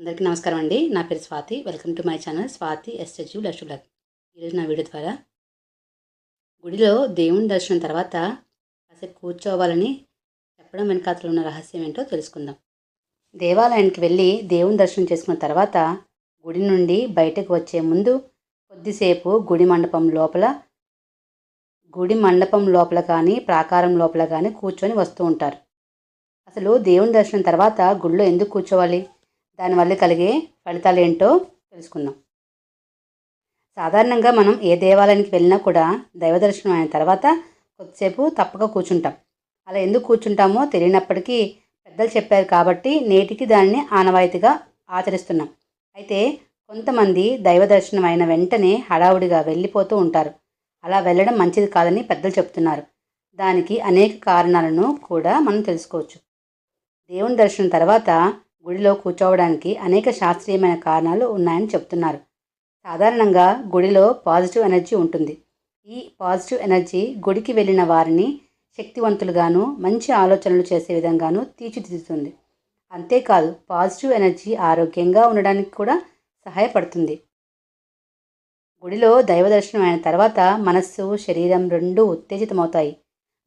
అందరికీ నమస్కారం అండి. నా పేరు Swathi. Welcome to my channel Swathi SHU లక్షులక్ ఈరోజు నా వీడియో ద్వారా గుడిలో దేవుని దర్శనం తర్వాత కాసేపు కూర్చోవాలని చెప్పడం వెనకాతలు ఉన్న రహస్యం ఏంటో తెలుసుకుందాం. దేవాలయానికి వెళ్ళి దేవుని దర్శనం చేసుకున్న తర్వాత గుడి నుండి బయటకు వచ్చే ముందు కొద్దిసేపు గుడి మండపం లోపల గుడి మండపం లోపల కానీ ప్రాకారం లోపల కానీ కూర్చొని వస్తూ ఉంటారు. అసలు దేవుని దర్శనం తర్వాత గుడిలో ఎందుకు కూర్చోవాలి? దానివల్ల కలిగే ఫలితాలు ఏంటో తెలుసుకుందాం. సాధారణంగా మనం ఏ దేవాలయానికి వెళ్ళినా కూడా దైవ దర్శనం అయిన తర్వాత కొద్దిసేపు తప్పక కూర్చుంటాం. అలా ఎందుకు కూర్చుంటామో తెలియనప్పటికీ పెద్దలు చెప్పారు కాబట్టి నేటికి దానిని ఆనవాయితీగా ఆచరిస్తున్నాం. అయితే కొంతమంది దైవ దర్శనం అయిన వెంటనే హడావుడిగా వెళ్ళిపోతూ ఉంటారు. అలా వెళ్ళడం మంచిది కాదని పెద్దలు చెప్తున్నారు. దానికి అనేక కారణాలను కూడా మనం తెలుసుకోవచ్చు. దేవుని దర్శనం తర్వాత గుడిలో కూర్చోవడానికి అనేక శాస్త్రీయమైన కారణాలు ఉన్నాయని చెప్తున్నారు. సాధారణంగా గుడిలో పాజిటివ్ ఎనర్జీ ఉంటుంది. ఈ పాజిటివ్ ఎనర్జీ గుడికి వెళ్ళిన వారిని శక్తివంతులుగాను మంచి ఆలోచనలు చేసే విధంగాను తీర్చిదిద్దుతుంది. అంతేకాదు పాజిటివ్ ఎనర్జీ ఆరోగ్యంగా ఉండడానికి కూడా సహాయపడుతుంది. గుడిలో దైవ దర్శనం అయిన తర్వాత మనస్సు శరీరం రెండూ ఉత్తేజితమవుతాయి.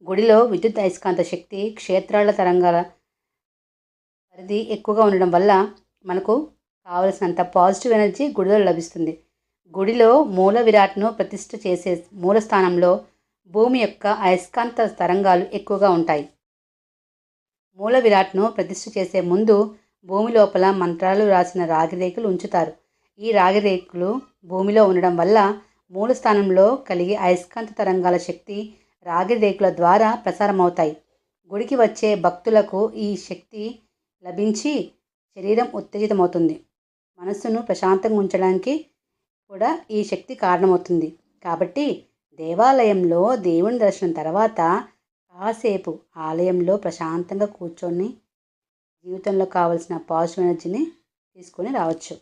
గుడిలో విద్యుత్ అయస్కాంత శక్తి క్షేత్రాల తరంగాల అది ఎక్కువగా ఉండడం వల్ల మనకు కావలసినంత పాజిటివ్ ఎనర్జీ గుడిలో లభిస్తుంది. గుడిలో మూల విరాట్ను ప్రతిష్ఠ చేసే మూల స్థానంలో భూమి యొక్క అయస్కాంత తరంగాలు ఎక్కువగా ఉంటాయి. మూల విరాట్ను ప్రతిష్ఠ చేసే ముందు భూమి లోపల మంత్రాలు రాసిన రాగిరేకులు ఉంచుతారు. ఈ రాగిరేకులు భూమిలో ఉండడం వల్ల మూల స్థానంలో కలిగే అయస్కాంత తరంగాల శక్తి రాగిరేకుల ద్వారా ప్రసారమవుతాయి. గుడికి వచ్చే భక్తులకు ఈ శక్తి లభించి శరీరం ఉత్తేజితమవుతుంది. మనస్సును ప్రశాంతంగా ఉంచడానికి కూడా ఈ శక్తి కారణమవుతుంది. కాబట్టి దేవాలయంలో దేవుని దర్శనం తర్వాత కాసేపు ఆలయంలో ప్రశాంతంగా కూర్చొని జీవితంలో కావలసిన పాజిటివ్ ఎనర్జీని తీసుకొని రావచ్చు.